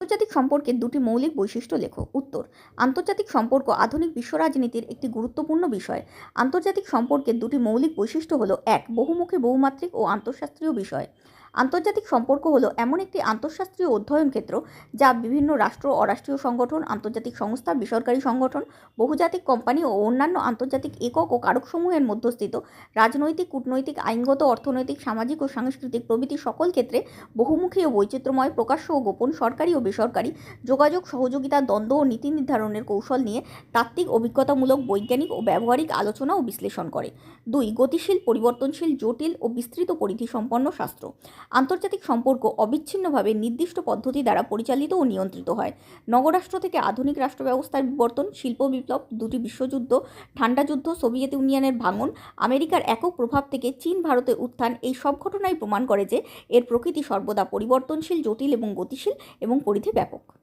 আন্তর্জাতিক সম্পর্কের দুটি মৌলিক বৈশিষ্ট্য লেখো। উত্তর, আন্তর্জাতিক সম্পর্ক আধুনিক বিশ্ব রাজনীতির একটি গুরুত্বপূর্ণ বিষয়। আন্তর্জাতিক সম্পর্কের দুটি মৌলিক বৈশিষ্ট্য হলো, এক, বহুমুখী, বহুমাত্রিক ও আন্তঃশাস্ত্রীয় বিষয়। আন্তর্জাতিক সম্পর্ক হলো এমন একটি আন্তঃশাস্ত্রীয় অধ্যয়ন ক্ষেত্র যা বিভিন্ন রাষ্ট্র, অরাষ্ট্রীয় সংগঠন, আন্তর্জাতিক সংস্থা, বেসরকারি সংগঠন, বহুজাতিক কোম্পানি ও অন্যান্য আন্তর্জাতিক একক ও কারকসমূহের মধ্যস্থিত রাজনৈতিক, কূটনৈতিক, আইনগত, অর্থনৈতিক, সামাজিক ও সাংস্কৃতিক প্রভৃতি সকল ক্ষেত্রে বহুমুখী ও বৈচিত্র্যময় প্রকাশ্য ও গোপন সরকারি ও বেসরকারি যোগাযোগ, সহযোগিতা, দ্বন্দ্ব ও নীতি নির্ধারণের কৌশল নিয়ে তাত্ত্বিক অভিজ্ঞতামূলক, বৈজ্ঞানিক ও ব্যবহারিক আলোচনা ও বিশ্লেষণ করে। দুই, গতিশীল, পরিবর্তনশীল, জটিল ও বিস্তৃত পরিধি সম্পন্ন শাস্ত্র। আন্তর্জাতিক সম্পর্ক অবিচ্ছিন্নভাবে নির্দিষ্ট পদ্ধতি দ্বারা পরিচালিত ও নিয়ন্ত্রিত হয়। নগরাষ্ট্র থেকে আধুনিক রাষ্ট্র ব্যবস্থার বিবর্তন, শিল্প বিপ্লব, দুটি বিশ্বযুদ্ধ, ঠান্ডা যুদ্ধ, সোভিয়েত ইউনিয়নের ভাঙন, আমেরিকার একক প্রভাব থেকে চীন, ভারতে উত্থান, এই সব ঘটনাই প্রমাণ করে যে এর প্রকৃতি সর্বদা পরিবর্তনশীল, জটিল এবং গতিশীল এবং পরিধি ব্যাপক।